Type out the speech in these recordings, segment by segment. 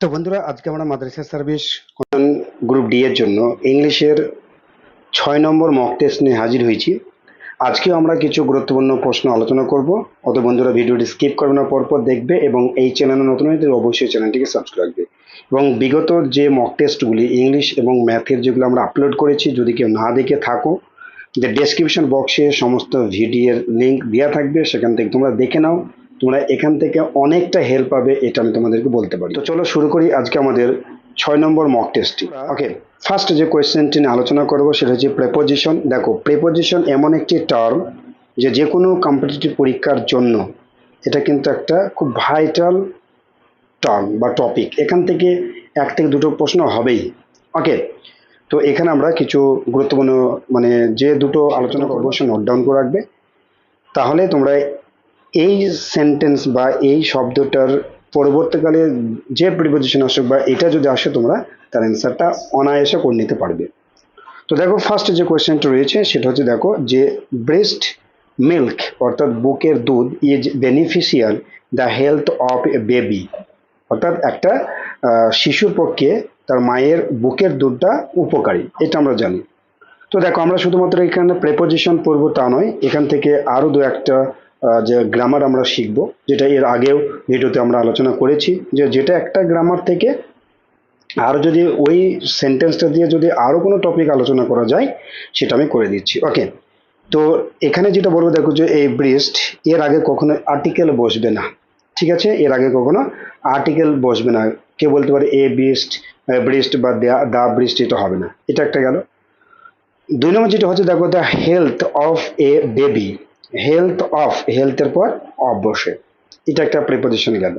তো বন্ধুরা, আজকে আমরা মাদ্রাসা সার্ভিস গ্রুপ ডি এর জন্য ইংলিশের ছয় নম্বর মক টেস্ট নিয়ে হাজির হয়েছি। আজকেও আমরা কিছু গুরুত্বপূর্ণ প্রশ্ন আলোচনা করব। অত বন্ধুরা, ভিডিওটি স্কিপ করবে না, পরপর দেখবে এবং এই চ্যানেলে নতুন হয়ে অবশ্যই চ্যানেলটিকে সাবস্ক্রাইব রাখবে। এবং বিগত যে মক টেস্টগুলি ইংলিশ এবং ম্যাথের যেগুলো আমরা আপলোড করেছি, যদি কেউ না দেখে থাকো যে ডেসক্রিপশন বক্সে সমস্ত ভিডিওর লিঙ্ক দেওয়া থাকবে। সেখান থেকে তোমরা দেখে নাও। তোমরা এখান থেকে অনেকটা হেল্প পাবে, এটা আমি তোমাদেরকে বলতে পারি। তো চলো শুরু করি আজকে আমাদের ছয় নম্বর মক টেস্টটি ওকে ফার্স্ট যে কোয়েশ্চেনটি নিয়ে আলোচনা করব সেটা হচ্ছে প্রেপোজিশন দেখো প্রেপোজিশন এমন একটি টার্ম যে যে কোনো কম্পিটিটিভ পরীক্ষার জন্য এটা কিন্তু একটা খুব ভাইটাল টার্ম বা টপিক এখান থেকে এক থেকে দুটো প্রশ্ন হবেই। ওকে তো এখানে আমরা কিছু গুরুত্বপূর্ণ মানে যে দুটো আলোচনা করব সে নোট ডাউন করে রাখবে। তাহলে তোমরা এই সেন্টেন্স বা এই শব্দটার পরবর্তীকালে যে প্রিপোজিশন আসুক বা এটা যদি আসে তোমরা, তার অ্যান্সারটা অনায়াসে করে নিতে পারবে। তো দেখো ফার্স্ট যে কোয়েশ্চেনটা রয়েছে, সেটা হচ্ছে দেখো যে ব্রেস্ট মিল্ক অর্থাৎ বুকের দুধ is beneficial the health of a baby অর্থাৎ একটা শিশুর পক্ষে তার মায়ের বুকের দুধটা উপকারী, এটা আমরা জানি। তো দেখো আমরা শুধুমাত্র এখানে প্রেপোজিশন পড়ব তা নয়, এখান থেকে আরও দু একটা যে গ্রামার আমরা শিখব, যেটা এর আগেও ভিডিওতে আমরা আলোচনা করেছি, যে যেটা একটা গ্রামার থেকে আরও যদি ওই সেন্টেন্সটা দিয়ে যদি আরও কোনো টপিক আলোচনা করা যায়, সেটা আমি করে দিচ্ছি। ওকে তো এখানে যেটা বলব, দেখো যে এই ব্রিস্ট এর আগে কখনো আর্টিকেল বসবে না। ঠিক আছে? এর আগে কখনো আর্টিকেল বসবে না। কে বলতে পারে এ ব্রিস্ট ব্রিস্ট বা দা ব্রিস্ট এটা হবে না। এটা একটা গেল। দুই নম্বর যেটা হচ্ছে, দেখো the health of a baby health of হেলথের পর অফ বসে এটা একটা প্রিপোজিশন গেল।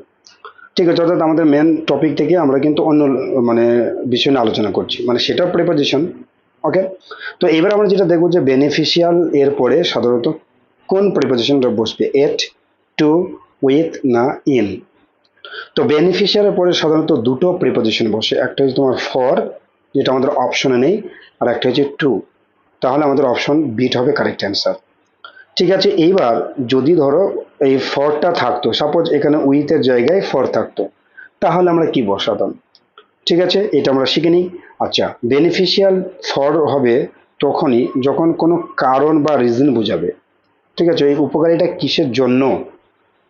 ঠিক আছে, অর্থাৎ আমাদের মেন টপিক থেকে আমরা কিন্তু অন্য মানে বিষয় নিয়ে আলোচনা করছি। মানে সেটা প্রিপোজিশন ওকে তো এবার আমরা যেটা দেখব যে বেনিফিশিয়াল এর পরে সাধারণত কোন প্রিপোজিশনটা বসবে? এট টু উইথ না ইন তো বেনিফিশিয়ালের পরে সাধারণত দুটো প্রিপোজিশন বসে। একটা হচ্ছে তোমার ফর যেটা আমাদের অপশনে নেই, আর একটা হচ্ছে টু তাহলে আমাদের অপশন বিট হবে কারেক্ট অ্যান্সার ঠিক আছে, এইবার যদি ধরো এই ফরটা থাকতো সাপোজ এখানে উইথের জায়গায় ফর থাকতো, তাহলে আমরা কি বসাতাম? ঠিক আছে, এটা আমরা শিখে নিই। আচ্ছা বেনিফিশিয়াল ফর হবে তখনই যখন কোনো কারণ বা রিজন বোঝাবে। ঠিক আছে, এই উপকারিতা কিসের জন্য?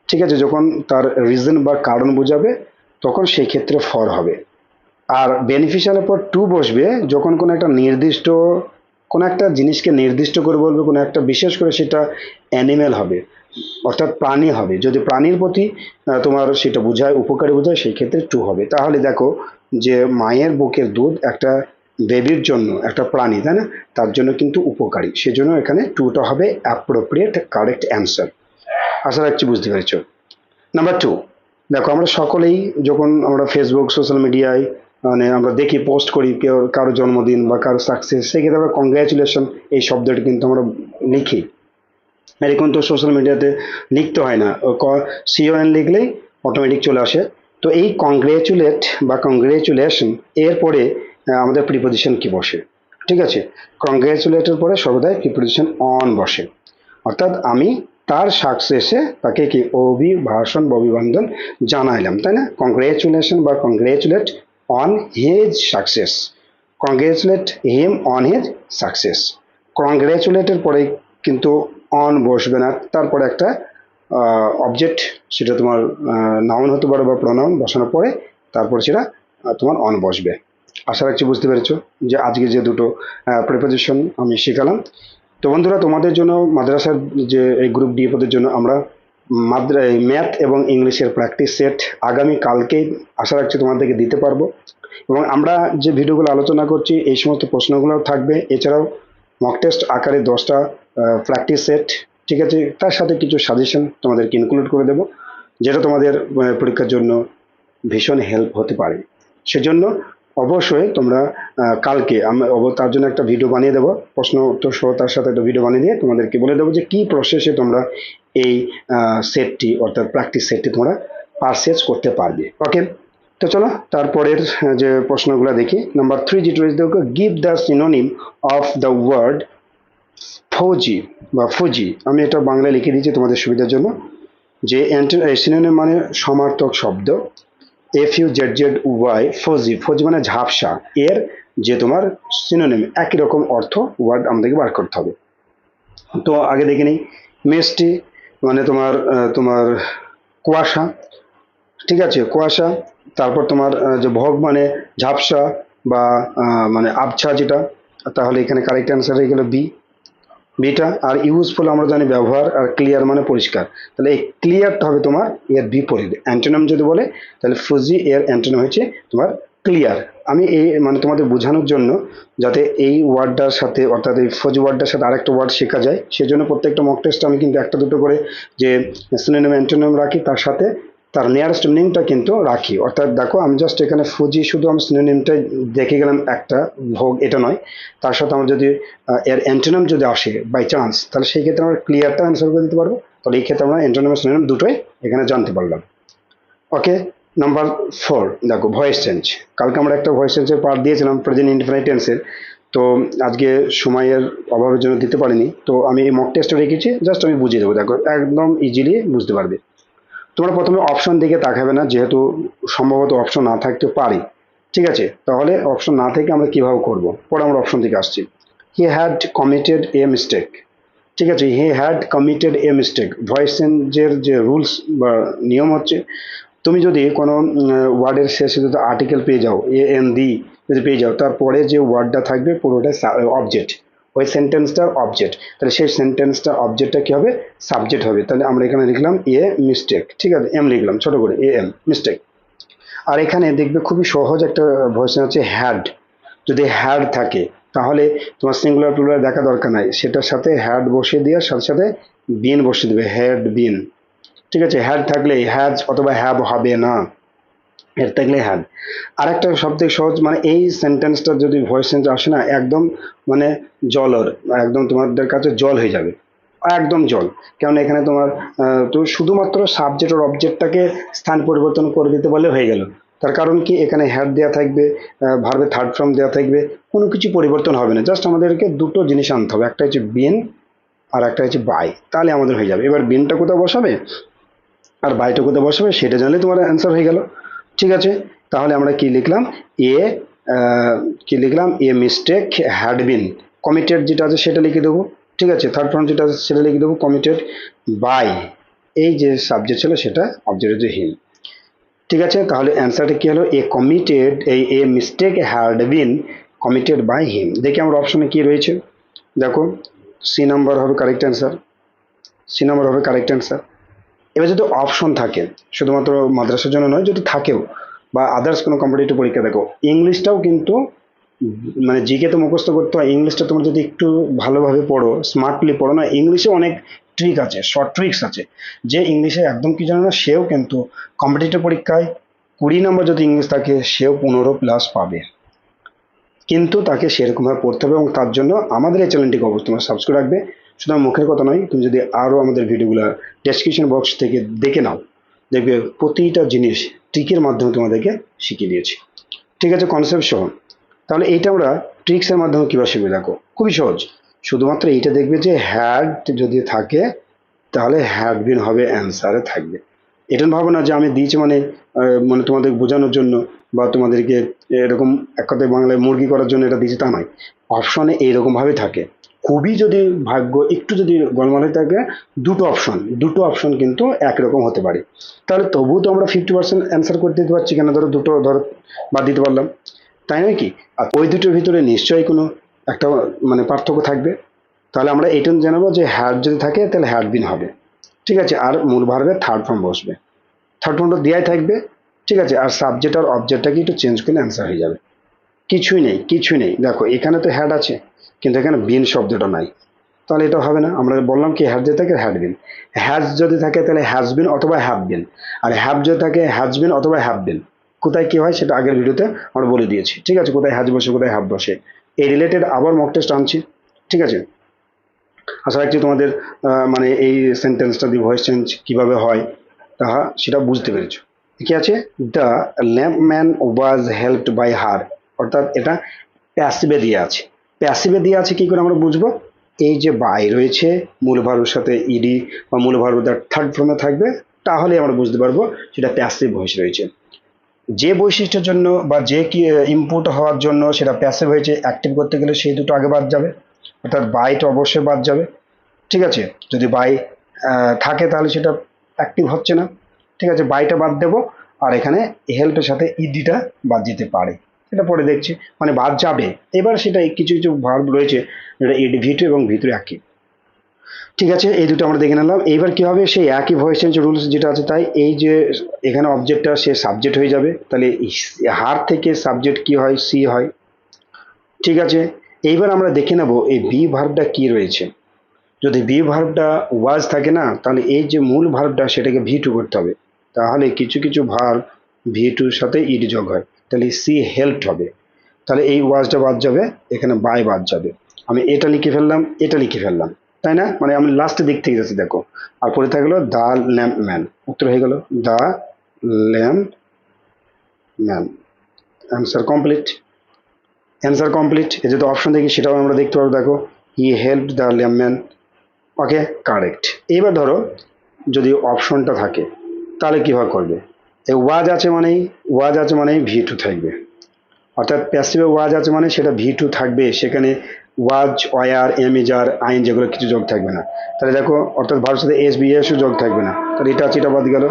ঠিক আছে, যখন তার রিজন বা কারণ বোঝাবে, তখন সেই ক্ষেত্রে ফর হবে। আর বেনিফিশিয়ালের পর টু বসবে, যখন কোনো একটা নির্দিষ্ট কোনো একটা জিনিসকে নির্দিষ্ট করে বলবে, কোনো একটা বিশেষ করে সেটা অ্যানিমেল হবে, অর্থাৎ প্রাণী হবে। যদি প্রাণীর প্রতি তোমার সেটা বোঝায়, উপকারী বোঝায়, সেই ক্ষেত্রে টু হবে। তাহলে দেখো যে মায়ের বুকের দুধ একটা বেবির জন্য একটা প্রাণী, তাই না? তার জন্য কিন্তু উপকারী। সেজন্য এখানে টুটা হবে অ্যাপ্রোপ্রিয়েট কারেক্ট অ্যান্সার আশা রাখছি বুঝতে পেরেছ। নাম্বার টু দেখো আমরা সকলেই যখন আমরা ফেসবুক সোশ্যাল মিডিয়ায় মানে আমরা দেখি পোস্ট করি কেউ কারও জন্মদিন বা কারও সাকসেস সেই ক্ষেত্রে আমরা কংগ্রাচুলেশন এই শব্দটি কিন্তু আমরা লিখি। এখন তো সোশ্যাল মিডিয়াতে লিখতে হয় না। সিওএন লিখলেই অটোমেটিক চলে আসে। তো এই কংগ্রেচুলেট বা কংগ্রেচুলেশন এরপরে আমাদের প্রিপোজিশন কি বসে? ঠিক আছে? কংগ্রেচুলেটের পরে সর্বদাই প্রিপোজিশন অন বসে। অর্থাৎ আমি তার সাকসেসে তাকে কি অভিভাষণ বা অভিবাদন জানাইলাম, তাই না? কংগ্রেচুলেশন বা congratulate on his success congratulate him on his success কংগ্রেচুলেটের পরে কিন্তু অন বসবে না। তারপরে একটা অবজেক্ট সেটা তোমার নাউন হতে পারে বা প্রনাউন বসানোর পরে তারপরে সেটা তোমার অন বসবে। আশা রাখছি বুঝতে পেরেছ যে আজকে যে দুটো প্রিপোজিশন আমি শেখালাম। তো বন্ধুরা, তোমাদের জন্য, মাদ্রাসার যে এই গ্রুপ ডি পদের জন্য আমরা মাদ্রা ম্যাথ এবং ইংলিশের প্র্যাকটিস সেট আগামী কালকেই আশা রাখছি তোমাদেরকে দিতে পারব। এবং আমরা যে ভিডিওগুলো আলোচনা করছি, এই সমস্ত প্রশ্নগুলো থাকবে। এছাড়াও মক টেস্ট আকারে দশটা প্র্যাকটিস সেট ঠিক আছে? তার সাথে কিছু সাজেশন তোমাদেরকে ইনক্লুড করে দেবো, যেটা তোমাদের পরীক্ষার জন্য ভীষণ হেল্প হতে পারে। সেজন্য অবশ্যই তোমরা কালকে অব- তার জন্য একটা ভিডিও বানিয়ে দেবো। প্রশ্ন উত্তর সহ তার সাথে একটা ভিডিও বানিয়ে দিয়ে তোমাদেরকে বলে দেবো যে কী প্রসেসে তোমরা এই সেটটি অর্থাৎ প্র্যাকটিস সেটটি তোমরা পারচেজ করতে পারবে। ওকে তো চলো, তারপরের যে প্রশ্নগুলো দেখি। নাম্বার থ্রি যেটা রয়েছে, দেখো give the synonym of the word fuzzy বা ফুজি আমি এটা বাংলায় লিখে দিয়েছি তোমাদের সুবিধার জন্য। যে সিনোনিম মানে সমার্থক শব্দ। F U Z Z Y fuzzy fuzzy মানে ঝাপসা। এর যে তোমার সিনোনিম একই রকম অর্থ ওয়ার্ড আমাদেরকে বার করতে হবে। তো আগে দেখে নিই। মিষ্টি মানে তোমার তোমার কুয়াশা, ঠিক আছে? কুয়াশা, তারপর তোমার যে ভোগ মানে ঝাপসা বা মানে আবছা যেটা, তাহলে এখানে কারেক্ট অ্যান্সার হয়ে গেল বি বিটা আর ইউজফুল আমরা জানি ব্যবহার, আর ক্লিয়ার মানে পরিষ্কার। তাহলে এই ক্লিয়ারটা হবে তোমার এর বিপরীত। অ্যান্টোনাম যদি বলে, তাহলে ফুজি এর অ্যান্টোনাম হচ্ছে তোমার ক্লিয়ার আমি এই মানে তোমাদের বোঝানোর জন্য যাতে এই ওয়ার্ডটার সাথে, অর্থাৎ এই ফজি ওয়ার্ডটার সাথে আরেকটা ওয়ার্ড শেখা যায়, সেজন্য প্রত্যেকটা মক টেস্ট আমি কিন্তু একটা দুটো করে যে সিনোনিম অ্যান্টোনিম রাখি, তার সাথে তার নিয়ারেস্ট মিনিংটা কিন্তু রাখি। অর্থাৎ দেখো, আমি জাস্ট এখানে ফুজি, শুধু আমি সিনোনিমটাই দেখে গেলাম একটা ভোগ, এটা নয়। তার সাথে আমার যদি এর অ্যান্টোনাম যদি আসে বাই চান্স তাহলে সেই ক্ষেত্রে আমরা ক্লিয়ারটা অ্যান্সার করে দিতে পারব। তাহলে এই ক্ষেত্রে আমরা অ্যান্টোনাম সিনোনিম দুটোই এখানে জানতে পারলাম। ওকে নাম্বার ফোর, দেখো ভয়েস চেঞ্জ কালকে আমরা একটা ভয়েস চেঞ্জের পার্ট দিয়েছিলাম প্রেজেন্ট ইনফিনাইট টেন্সের তো আজকে সময়ের অভাবের জন্য দিতে পারিনি। তো আমি এই মক টেস্টটা রেখেছি জাস্ট আমি বুঝিয়ে দেবো। দেখো, একদম ইজিলি বুঝতে পারবে। তোমরা প্রথমে অপশন দিকে তাকাবে না, যেহেতু সম্ভবত অপশন না থাকতে পারি। ঠিক আছে? তাহলে অপশন না থেকে আমরা কীভাবে করব? পরে আমরা অপশন থেকে আসছি। He had committed a mistake ঠিক আছে? He had committed a mistake voice চেঞ্জের যে রুলস বা নিয়ম হচ্ছে তুমি যদি কোনো ওয়ার্ডের শেষে যদি আর্টিকেল পেয়ে যাও এ এন দি যদি পেয়ে যাও, তারপরে যে ওয়ার্ডটা থাকবে পুরোটা অবজেক্ট ওই সেন্টেন্সটার অবজেক্ট তাহলে সেই সেন্টেন্সটার অবজেক্টটা কি হবে? সাবজেক্ট হবে। তাহলে আমরা এখানে লিখলাম এ মিস্টেক ঠিক আছে? এম লিখলাম, ছোট করে এ এম মিস্টেক আর এখানে দেখবে খুবই সহজ একটা ভয়েস হচ্ছে হ্যাড যদি হ্যাড থাকে, তাহলে তোমার সিঙ্গুলার প্লুরাল দেখা দরকার নাই। সেটার সাথে হ্যাড বসিয়ে দিয়ে, সাথে সাথে বিন বসিয়ে দেবে হ্যাড বিন ঠিক আছে হ্যাড থাকলে হ্যাজ অথবা হ্যাভ হবে না। এর থাকলে হ্যাড আরেকটা সবথেকে সহজ মানে এই সেন্টেন্সটা যদি ভয়েস চেঞ্জ আসে না, একদম মানে জলর একদম তোমাদের কাছে জল হয়ে যাবে। একদম জল। কারণ এখানে তোমার তো শুধুমাত্র সাবজেক্ট আর অবজেক্টটাকে স্থান পরিবর্তন করে দিতে বলে হয়ে গেল। তার কারণ কি? এখানে হ্যাড দেওয়া থাকবে ভার্বে থার্ড ফর্ম দেওয়া থাকবে, কোনো কিছু পরিবর্তন হবে না। জাস্ট আমাদেরকে দুটো জিনিস আনতে হবে, একটা হচ্ছে বিন আর একটা হচ্ছে বাই তাহলে আমাদের হয়ে যাবে। এবার বিনটা কোথাও বসাবে? আর বাইটা কোথায় বসাবে, সেটা জানলে তোমার অ্যান্সার হয়ে গেল। ঠিক আছে, তাহলে আমরা কি লিখলাম? এ কি লিখলাম? A mistake had been committed যেটা আছে সেটা লিখে দেবো। ঠিক আছে থার্ড ফর্ম যেটা আছে সেটা লিখে দেবো কমিটেড বাই এই যে সাবজেক্ট ছিল সেটা অবজেক্ট হিম ঠিক আছে, তাহলে অ্যান্সারটা কি হলো? এ কমিটেড এই a mistake had been committed by him দেখি আমার অপশনে কি রয়েছে। দেখো সি নাম্বার হবে কারেক্ট অ্যান্সার সি নাম্বার হবে কারেক্ট অ্যান্সার এবার যদি অপশন থাকে, শুধুমাত্র মাদ্রাসার জন্য নয়, যদি থাকেও বা আদার্স কোনো কম্পিটিটিভ পরীক্ষা দেখো, ইংলিশটাও কিন্তু মানে জিকে তো মুখস্থ করতে হয়, ইংলিশটা তোমরা যদি একটু ভালোভাবে পড়ো স্মার্টলি পড়ো, না ইংলিশে অনেক ট্রিক আছে শর্ট ট্রিক্স আছে, যে ইংলিশে একদম কি জানে না, সেও কিন্তু কম্পিটিটিভ পরীক্ষায় কুড়ি নম্বর যদি ইংলিশ থাকে, সেও পনেরো প্লাস পাবে। কিন্তু তাকে সেরকমভাবে পড়তে হবে এবং তার জন্য আমাদের এই চ্যানেলটিকে অবশ্যই তোমরা সাবস্ক্রাইব রাখবে। শুধু মুখের কথা নয়, তুমি যদি আরও আমাদের ভিডিওগুলো ডেসক্রিপশন বক্স থেকে দেখে নাও, দেখবে প্রতিটা জিনিস ট্রিকের মাধ্যমে তোমাদেরকে শিখিয়ে দিয়েছি। ঠিক আছে কনসেপ্ট সহ। তাহলে এইটা আমরা ট্রিক্সের মাধ্যমে কীভাবে শিখবে, দেখো। খুবই সহজ। শুধুমাত্র এইটা দেখবে যে হ্যাড যদি থাকে, তাহলে হ্যাড বিন হবে অ্যান্সারে থাকবে। এটা ভাবো না যে আমি দিয়েছি মানে মানে তোমাদের বোঝানোর জন্য বা তোমাদেরকে এরকম এক কথায় বাংলায় মুরগি করার জন্য এটা দিয়েছি তা নয়। অপশনে এইরকমভাবে থাকে। খুবই যদি ভাগ্য একটু যদি গলমাল থাকে, দুটো অপশন দুটো অপশন কিন্তু একরকম হতে পারে। তাহলে তবুও তো আমরা ফিফটি পার্সেন্ট অ্যান্সার করে দিতে পারছি কেন? ধরো দুটো, ধরো বাদ দিতে পারলাম। তাই নয় কি? আর ওই দুটোর ভিতরে নিশ্চয়ই কোনো একটা মানে পার্থক্য থাকবে। তাহলে আমরা এইটা জানাব যে হ্যাড যদি থাকে, তাহলে হ্যাড বিন হবে। ঠিক আছে? আর মূল ভার্বের থার্ড ফর্ম বসবে। থার্ড ফর্মটা দেওয়াই থাকবে। ঠিক আছে? আর সাবজেক্ট আর অবজেক্টটাকে একটু চেঞ্জ করলে অ্যান্সার হয়ে যাবে। কিছুই নেই কিছুই নেই। দেখো, এখানে তো হ্যাড আছে। কিন্তু এখানে বিন শব্দটা নাই। তাহলে এটা হবে না। আমরা বললাম কি হ্যাড যদি থাকে হ্যাড বিন হ্যাজ যদি থাকে তাহলে হ্যাজ বিন অথবা হ্যাভ বিন আর হ্যাভ যদি থাকে হ্যাজ বিন অথবা হ্যাভ বিন কোথায় কি হয় সেটা আগের ভিডিওতে আমরা বলে দিয়েছি। ঠিক আছে, কোথায় হ্যাজ বসে, কোথায় হ্যাভ বসে। এই রিলেটেড আবার মক টেস্ট আনছি। ঠিক আছে? আশা রাখছি তোমাদের মানে এই সেন্টেন্সটা দিয়ে ভয়েস চেঞ্জ কীভাবে হয়, তাহা সেটা বুঝতে পেরেছ। কি আছে? The lamp man was helped by her অর্থাৎ এটা প্যাসিভে দিয়ে আছে। প্যাসিভে দিয়ে আছে, কি করে আমরা বুঝব? এই যে বাই রয়েছে মূল ভার্বের সাথে ইডি বা মূল ভার্ব থার্ড ফর্মে থাকবে তাহলে আমরা বুঝতে পারব সেটা প্যাসিভ ভয়েস রয়েছে। যে বৈশিষ্ট্যের জন্য বা যে কি ইম্পোর্ট হওয়ার জন্য সেটা প্যাসিভ হয়েছে অ্যাক্টিভ করতে গেলে সেই দুটো আগে বাদ যাবে, অর্থাৎ বাইটা অবশ্যই বাদ যাবে। ঠিক আছে? যদি বাই থাকে তাহলে সেটা অ্যাক্টিভ হচ্ছে না। ঠিক আছে? বাইটা বাদ দেবো, আর এখানে হেল্পের সাথে ইডিটা বাদ যেতে পারে। সেটা পরে দেখছি। মানে বাদ যাবে। এবার সেটা কিছু কিছু ভার্ব রয়েছে যেটা ইডি ভিটু এবং ভিতরে একই ঠিক আছে, এই দুটো আমরা দেখে নিলাম। এইবার কি হবে? সেই একই ভয়েস চেঞ্জ রুলস যেটা আছে তাই এই যে এখানে অবজেক্টটা সে সাবজেক্ট হয়ে যাবে। তাহলে হার থেকে সাবজেক্ট কি হয়? সি হয়। ঠিক আছে, এইবার আমরা দেখে নেব এই বি ভার্বটা কি রয়েছে। যদি বি ভার্বটা ওয়াজ থাকে না, তাহলে এই যে মূল ভার্বটা সেটাকে ভি টু করতে হবে। তাহলে কিছু কিছু ভার্ব ভি টুর সাথে ইড যোগ হয়। তাহলে সি হেল্পড হবে। তাহলে এই ওয়াজটা বাদ যাবে, এখানে বাই বাদ যাবে। আমি এটা লিখে ফেললাম, এটা লিখে ফেললাম, তাই না? মানে আমি লাস্টের দিক থেকে যাচ্ছি, দেখো। আর পরে থাকল দ্য ল্যাম্প ম্যান উত্তর হয়ে গেল the lamp man answer complete answer complete এই যদি অপশন দেখি, সেটাও আমরা দেখতে পাবো, দেখো। He help the lamp man okay correct এবার ধরো, যদি অপশনটা থাকে, তাহলে কীভাবে করবে? এই ওয়াজ আছে মানেই, ওয়াজ আছে মানেই ভি টু থাকবে। অর্থাৎ প্যাসিভে ওয়াজ আছে মানে সেটা ভি টু থাকবে, সেখানে ওয়াজ, ওয়ার এমিজার আইন যেগুলো কিছু যোগ থাকবে না। তাহলে দেখো, অর্থাৎ ভারতের সাথে এস বি এসও যোগ থাকবে না। তাহলে এটা আছে, এটা বাদ গেল।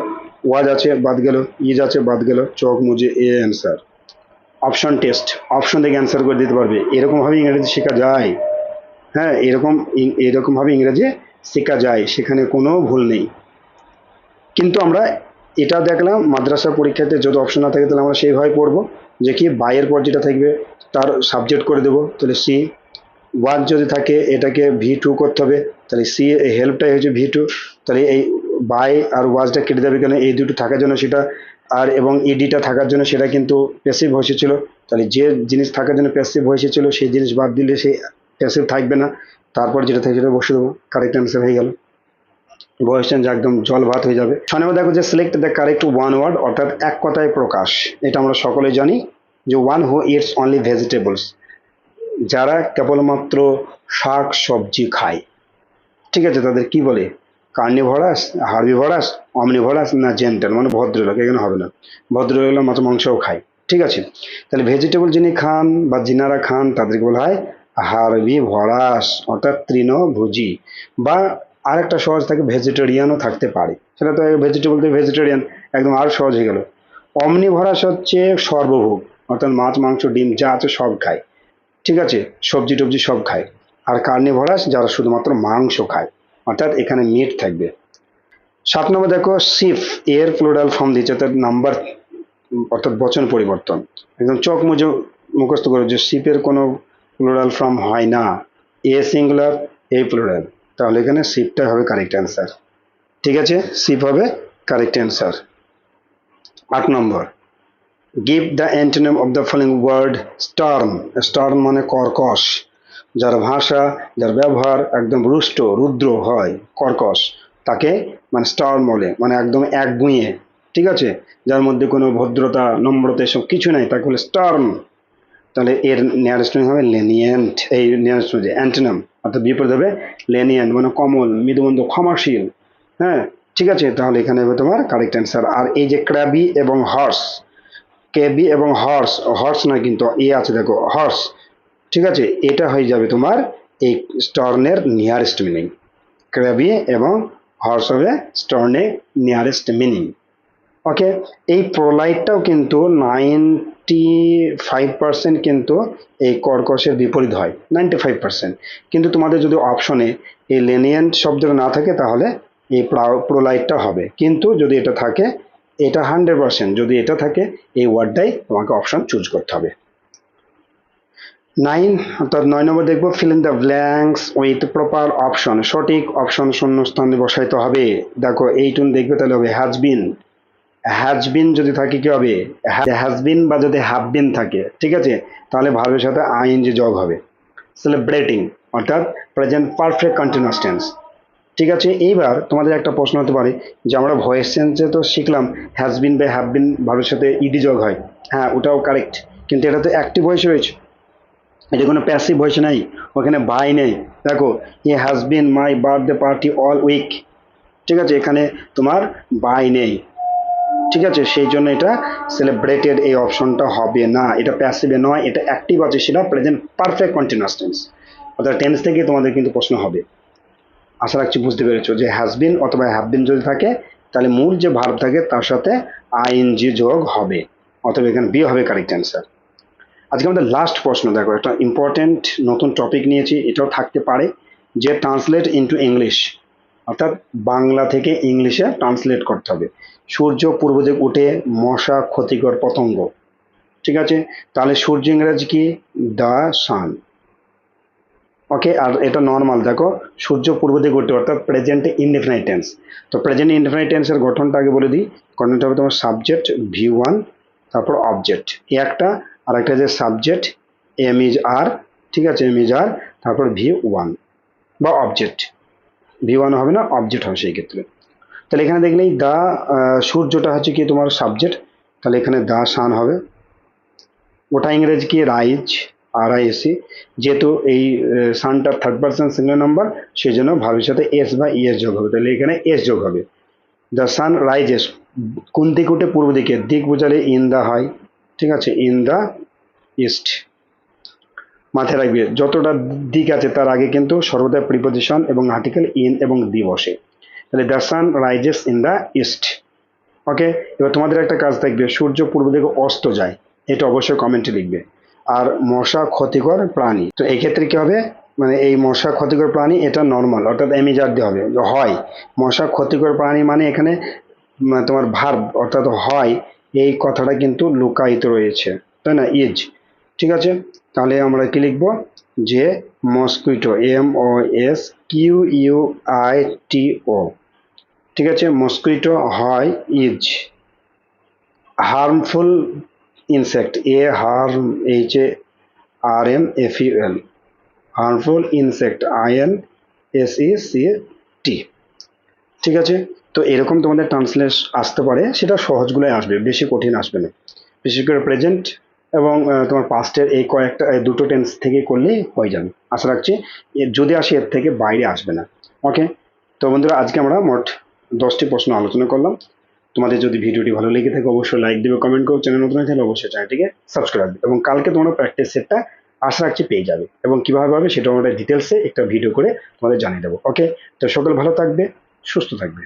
ওয়াজ আছে, বাদ গেল। ইজ আছে, বাদ গেল। চোখ মুজে a answer option test option থেকে অ্যান্সার করে দিতে পারবে। এরকমভাবে ইংরেজি শেখা যায়। হ্যাঁ এরকম এরকমভাবে ইংরেজি শেখা যায়। সেখানে কোনো ভুল নেই। কিন্তু আমরা এটা দেখলাম মাদ্রাসা পরীক্ষাতে যদি অপশন না থাকে, তাহলে আমরা সেইভাবে পড়ব যে কি বাইয়ের পর যেটা থাকবে তার সাবজেক্ট করে দেবো। তাহলে সি ওয়ান যদি থাকে, এটাকে ভি টু করতে হবে। তাহলে সি হেল্পটাই হচ্ছে ভি টু তাহলে এই বাই আর ওয়াজটা কেটে দেবে কেন? এই দুটো থাকার জন্য সেটা আর এবং ইডিটা থাকার জন্য সেটা কিন্তু প্যাসিভ হয়েছিল তাহলে যে জিনিস থাকার জন্য প্যাসিভ হয়েছিল সেই জিনিস বাদ দিলে সেই প্যাসিভ থাকবে না। তারপর যেটা থাকে সেটা বসে দেবো। কারেক্ট অ্যান্সার হয়ে গেল। ভয়েস চেঞ্জ একদম জল ভাত হয়ে যাবে। ছয় নম্বর দেখো যে select the correct one word অর্থাৎ এক কথায় প্রকাশ। এটা আমরা সকলে জানি যে one who eats only vegetables যারা কেবলমাত্র শাক সবজি খায়। ঠিক আছে, তাদের কি বলে? কার্নিভরাস হার্বিভরাস অমনিভরাস না জেন্টাল মানে ভদ্রলোক, এখানে হবে না। ভদ্রলোক মাছ মাংসও খায়। ঠিক আছে? তাহলে ভেজিটেবল যিনি খান বা যিনারা খান, তাদেরকে বলা হয় হার্বি ভরাস, অর্থাৎ তৃণভোজী। বা আরেকটা সহজ থাকে ভেজিটেরিয়ানও থাকতে পারে। সেটা তো ভেজিটেবল থেকে ভেজিটেরিয়ান একদম আরও সহজ হয়ে গেল। অমনিভরাস হচ্ছে সর্বভোগ, অর্থাৎ মাছ, মাংস, ডিম, যা আছে সব খায়। ঠিক আছে? সবজি টবজি সব খায়। আর কার্নিভরাস যারা শুধুমাত্র মাংস খায়, অর্থাৎ এখানে মিট থাকবে। সাত নম্বর দেখো সিফ এর ফ্লোরাল ফর্ম দিচ্ছে অর্থাৎ নাম্বার অর্থাৎ বচন পরিবর্তন। একদম চোখ মুজো মুখস্থ করো যে সিপের কোনো ফ্লোরাল ফর্ম হয় না। এ সিঙ্গুলার এ প্লুরাল তাহলে এখানে সিপটা হবে কারেক্ট অ্যান্সার ঠিক আছে? সিপ হবে কারেক্ট অ্যান্সার আট number. Give the antonym of the following word storm storm মানে কর্কশ। যার ভাষা, যার ব্যবহার একদম রুষ্ট, রুদ্র হয়, কর্কশ। তাকে মানে স্টর্ম বলে মানে একদম একগুঁয়ে। ঠিক আছে? যার মধ্যে কোনো ভদ্রতা, নম্রতা এসব কিছু নাই, তাকে বলে স্টর্ম তাহলে এর নিয়ারেস্ট হবে লেনিয়েন্ট এই নিয়ারেস্ট যে অ্যান্টোনাম অর্থাৎ বিপরীত হবে লেনিয়েন্ট মানে কমল মৃদুবন্ধ ক্ষমাশীল। হ্যাঁ ঠিক আছে, তাহলে এখানে হবে তোমার কারেক্ট অ্যান্সার আর এই যে ক্র্যাবি এবং হর্স কেবি এবং হর্স হর্স না কিন্তু এ আছে, দেখো, হর্স, ঠিক আছে, এটা হয়ে যাবে তোমার এই স্টর্নের নিয়ারেস্ট মিনিং ক্র্যাবি এবং হর্স হবে স্টর্নের নিয়ারেস্ট মিনিং ওকে এই প্রোলাইটটাও কিন্তু নাইনটি ফাইভ পার্সেন্ট কিন্তু এই কর্কশের বিপরীত হয়। নাইনটি ফাইভ পার্সেন্ট কিন্তু তোমাদের যদি অপশনে এই লেনিয়েন্ট শব্দটা না থাকে, তাহলে এই প্রোলাইটটা হবে। কিন্তু যদি এটা থাকে, এটা হান্ড্রেড পার্সেন্ট যদি এটা থাকে, এই ওয়ার্ডটাই তোমাকে অপশন চুজ করতে হবে। নাইন অর্থাৎ নয় নম্বর দেখব fill in the blanks with proper option সঠিক অপশন শূন্য স্থানে বসাইতে হবে। দেখো, এইটুন দেখবে তাহলে হবে হ্যাজ বিন হ্যাজ বিন যদি থাকে কি হবে? হ্যাজ বিন বা যদি হ্যাভ বিন থাকে, ঠিক আছে? তাহলে ভাবের সাথে আইএনজি যোগ হবে। সেলিব্রেটিং অর্থাৎ প্রেজেন্ট পারফেক্ট কন্টিনিউয়াস টেন্স ঠিক আছে? এইবার তোমাদের একটা প্রশ্ন হতে পারে, যে আমরা ভয়েস চেঞ্জে তো শিখলাম হ্যাজ বিন বা হ্যাভ বিন ভাবের সাথে ইডি যোগ হয়। হ্যাঁ ওটাও কারেক্ট কিন্তু এটা তো অ্যাক্টিভ ভয়েস রয়েছে। এটা কোনো প্যাসিভ ভয়েস নাই, ওখানে বাই নেই। দেখো he has been my birthday party all week ঠিক আছে? এখানে তোমার বাই নেই। ঠিক আছে? সেই জন্য এটা সেলিব্রেটেড এই অপশনটা হবে না। এটা প্যাসিভে নয়, এটা অ্যাক্টিভ আছে সেটা প্রেজেন্ট পারফেক্ট কন্টিনিউয়াস টেন্স অর্থাৎ টেন্স থেকে তোমাদের কিন্তু প্রশ্ন হবে। আশা রাখছি বুঝতে পেরেছ যে হ্যাজ বিন অথবা হ্যাভ বিন যদি থাকে, তাহলে মূল যে ভার্ব থাকে তার সাথে আইএনজি যোগ হবে। অথবা এখানে বি হবে কারেক্ট অ্যান্সার আজকে আমাদের লাস্ট প্রশ্ন, দেখো, একটা ইম্পর্টেন্ট নতুন টপিক নিয়েছি, এটাও থাকতে পারে। যে ট্রান্সলেট ইনটু ইংলিশ অর্থাৎ বাংলা থেকে ইংলিশে ট্রান্সলেট করতে হবে। সূর্য পূর্ব দিক উঠে মশা ক্ষতিকর পতঙ্গ। ঠিক আছে? তাহলে সূর্য ইংরেজি কি? The sun. ওকে, আর এটা নর্মাল দেখো। সূর্য পূর্ব দিকে উঠে, অর্থাৎ প্রেজেন্ট ইনডিফিনাইট টেন্স তো প্রেজেন্ট ইনডিফিনাইট টেন্সের গঠনটা আগে বলে দিই। গঠনটা হবে তোমার সাবজেক্ট ভি ওয়ান তারপর অবজেক্ট এ একটা, আর একটা যে সাবজেক্ট এম ইজ আর ঠিক আছে? এম ইজ আর তারপর ভি ওয়ান বা অবজেক্ট ভি ওয়ান হবে না অবজেক্ট হবে সেই ক্ষেত্রে। তাহলে এখানে দেখলেই দা সূর্যটা হচ্ছে কি তোমার সাবজেক্ট তাহলে এখানে দা সান হবে। ওটা ইংরেজি কি? রাইজ আর আই এসি যেহেতু এই সানটার থার্ড পার্সন সিঙ্গল নাম্বার সেই জন্য ভাবের সাথে এস বা ইএস যোগ হবে। তাহলে এখানে এস যোগ হবে। দ্য সান রাইজেস, কোন দিক উঠে পূর্ব দিকে? দিক বোঝালে ইন দা হয়। ঠিক আছে, ইন দা ইস্ট। মাথায় রাখবে। যতটা দিক আছে তার আগে কিন্তু সর্বদা প্রিপোজিশন এবং আর্টিকেল ইন এবং দি বসে। তাহলে the sun rises in the east okay এবার তোমাদের একটা কাজ থাকবে সূর্য পূর্ব দিকে অস্ত যায়। এটা অবশ্যই কমেন্টে লিখবে। আর মশা ক্ষতিকর প্রাণী। তো এক্ষেত্রে ক্ষেত্রে কি হবে? মানে এই মশা ক্ষতিকর প্রাণী এটা নর্মাল অর্থাৎ এমিজার দিয়ে হবে। হয়। মশা ক্ষতিকর প্রাণী মানে এখানে তোমার ভার্ব অর্থাৎ হয়, এই কথাটা কিন্তু লুকায়িত রয়েছে। তাই না? ইজ ঠিক আছে? তাহলে আমরা কি লিখব? যে mosquito M O S Q U I T O ঠিক আছে? মস্কুইটো হয় is harmful insect a harm H A R M F U L harmful insect I N S E C T ঠিক আছে? তো এরকম তোমাদের ট্রান্সলেট আসতে পারে, সেটা সহজগুলোই আসবে, বেশি কঠিন আসবে না। বিশেষ করে প্রেজেন্ট এবং তোমার পাস্টের এই কয়েকটা দুটো টেন্স থেকে করলেই হয়ে যাবে। আশা রাখছি যদি আসে এর থেকে বাইরে আসবে না। ওকে তো বন্ধুরা, আজকে আমরা মোট দশটি প্রশ্ন আলোচনা করলাম। তোমাদের যদি ভিডিওটি ভালো লেগে থাকে, অবশ্যই লাইক দেবে কমেন্ট করো। চ্যানেল নতুন হয়ে অবশ্যই চ্যানেলটিকে সাবস্ক্রাইব এবং কালকে তোমরা প্র্যাকটিস সেটটা আশা রাখছি পেয়ে যাবে। এবং কীভাবে পাবে সেটা আমরা ডিটেলসে একটা ভিডিও করে তোমাদের জানিয়ে দেবো। ওকে তো সকল ভালো থাকবে, সুস্থ থাকবে।